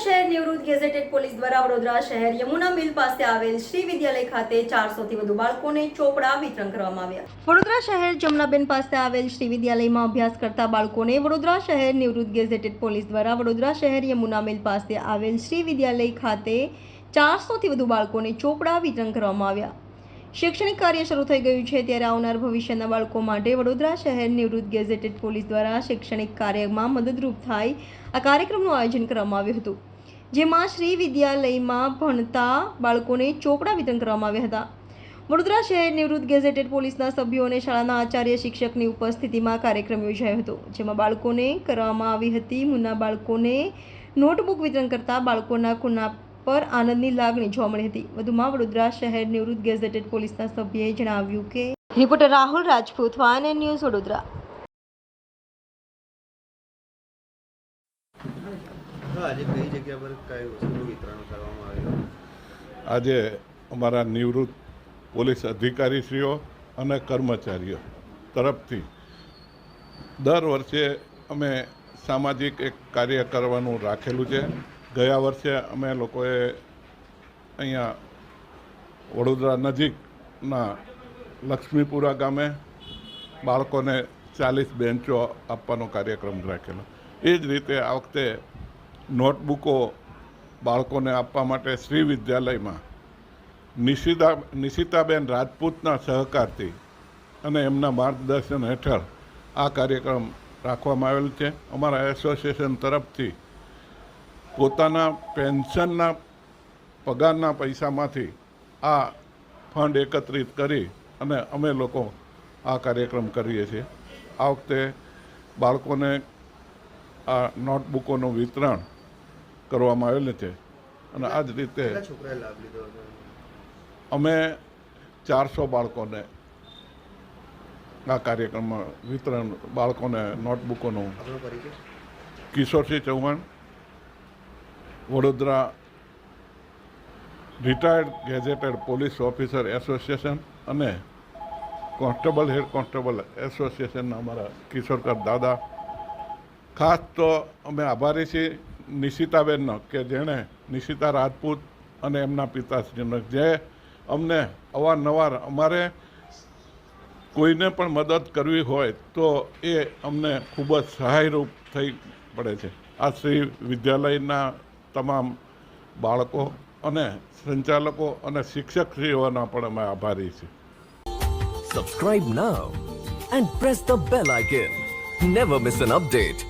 નિવૃત્ત gazetted police દ્વારા વડોદરા શહેર યમુના મિલ પાસે આવેલ શ્રી વિદ્યાલય ખાતે ચારસોથી વધુ બાળકોને ચોપડા વિતરણ કરવામાં આવ્યા. વડોદરા શહેર જમનાબેન પાસે આવેલ શ્રી વિદ્યાલયમાં અભ્યાસ કરતા બાળકોને વડોદરા શહેર નિવૃત્ત ગેઝેટેડ પોલીસ દ્વારા વડોદરા શહેર યમુના મિલ પાસે આવેલ શ્રી વિદ્યાલય ખાતે ચારસોથી વધુ બાળકોને ચોપડા વિતરણ કરવામાં આવ્યા. શૈક્ષણિક કાર્ય શરૂ થઈ ગયું છે ત્યારે આવનાર ભવિષ્યના બાળકો માટે વડોદરા શહેર નિવૃત્ત ગેઝેટેડ પોલીસ દ્વારા શૈક્ષણિક કાર્યમાં મદદરૂપ થાય આ કાર્યક્રમનું આયોજન કરવામાં આવ્યું હતું. જેમાં શ્રી વિદ્યાલયમાં ભણતા બાળકોને ચોપડા વિતરણ કરવામાં આવ્યા હતા. વડોદરા શહેર નિવૃત્ત ગેઝેટેડ પોલીસના સભ્યો અને શાળાના આચાર્ય શિક્ષકની ઉપસ્થિતિમાં કાર્યક્રમ યોજાયો હતો, જેમાં બાળકોને કરવામાં આવી હતી મુન્ના બાળકોને નોટબુક વિતરણ કરતા બાળકોના ખૂના પર આનંદની લાગણી જોવા મળી હતી. વધુમાં વડોદરા શહેર નિવૃત્ત ગેઝેટેડ પોલીસના સભ્યએ જણાવ્યું કે reporter Rahul Rajput, One News Vadodara. આજે અમારા નિવૃત્ત પોલીસ અધિકારીશ્રીઓ અને કર્મચારીઓ તરફથી દર વર્ષે અમે સામાજિક એક કાર્ય કરવાનું રાખેલું છે. ગયા વર્ષે અમે લોકોએ અહીંયા વડોદરા નજીકના લક્ષ્મીપુરા ગામે બાળકોને ચાલીસ બેન્ચો આપવાનો કાર્યક્રમ રાખેલો. એ જ રીતે આ વખતે નોટબુકો બાળકોને આપવા માટે શ્રી વિદ્યાલયમાં નિશિતા નિશિતાબેન રાજપૂતના સહકારથી અને એમના માર્ગદર્શન હેઠળ આ કાર્યક્રમ રાખવામાં આવેલ છે. અમારા એસોસિએશન તરફથી પોતાના પેન્શનના પગારના પૈસામાંથી આ ફંડ એકત્રિત કરી અને અમે લોકો આ કાર્યક્રમ કરીએ છીએ. આ વખતે બાળકોને આ નોટબુકોનું વિતરણ કરવામાં આવેલ છે. અને આ જ રીતે અમે ચારસો બાળકોને આ કાર્યક્રમમાં વિતરણ બાળકોને નોટબુકોનું Kishorsinh Chauhan Vadodara retired gazetted police officer association અને કોન્સ્ટેબલ હેડ કોન્સ્ટેબલ એસોસિએશનના અમારા કિશોરકર દાદા. ખાસ તો અમે આભારી છીએ. નિશિતાબેનનો, કે જેણે નિશિતા રાજપૂત અને એમના પિતાશ્રીનો. જે અમને અવારનવાર અમારે કોઈને પણ મદદ કરવી હોય તો એ અમને ખૂબ જ સહાયરૂપ થઈ પડે છે. આ શ્રી વિદ્યાલયના તમામ બાળકો અને સંચાલકો અને શિક્ષકશ્રીઓના પણ અમે આભારી છીએ. Subscribe now and press the bell icon never miss an update.